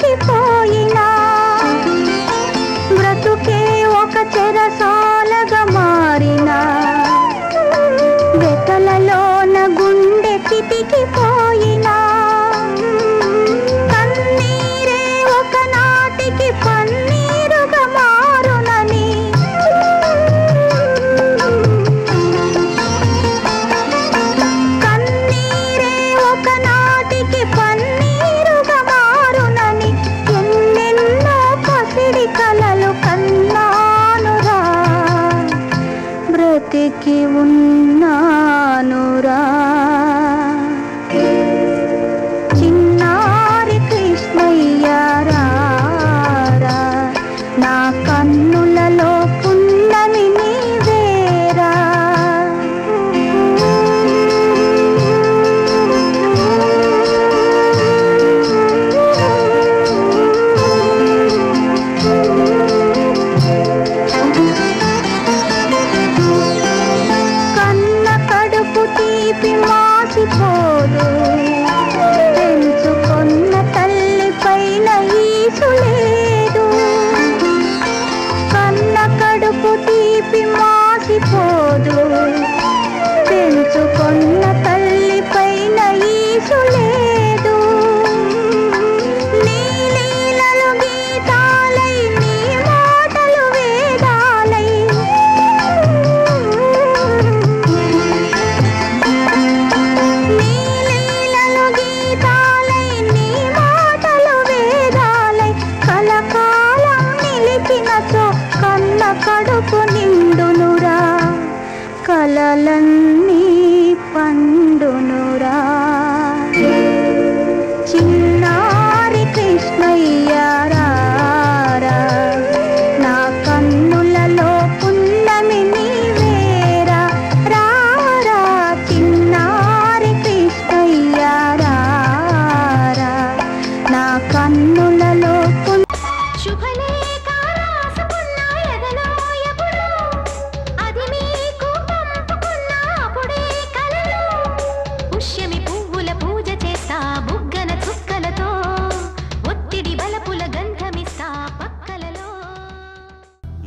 చచ్చిపోయినా. బ్రతుకే ఒక చెరసాలగా మారిన. ఉన్నానురా. తీపి మాసిపోదు. పెంచుకొని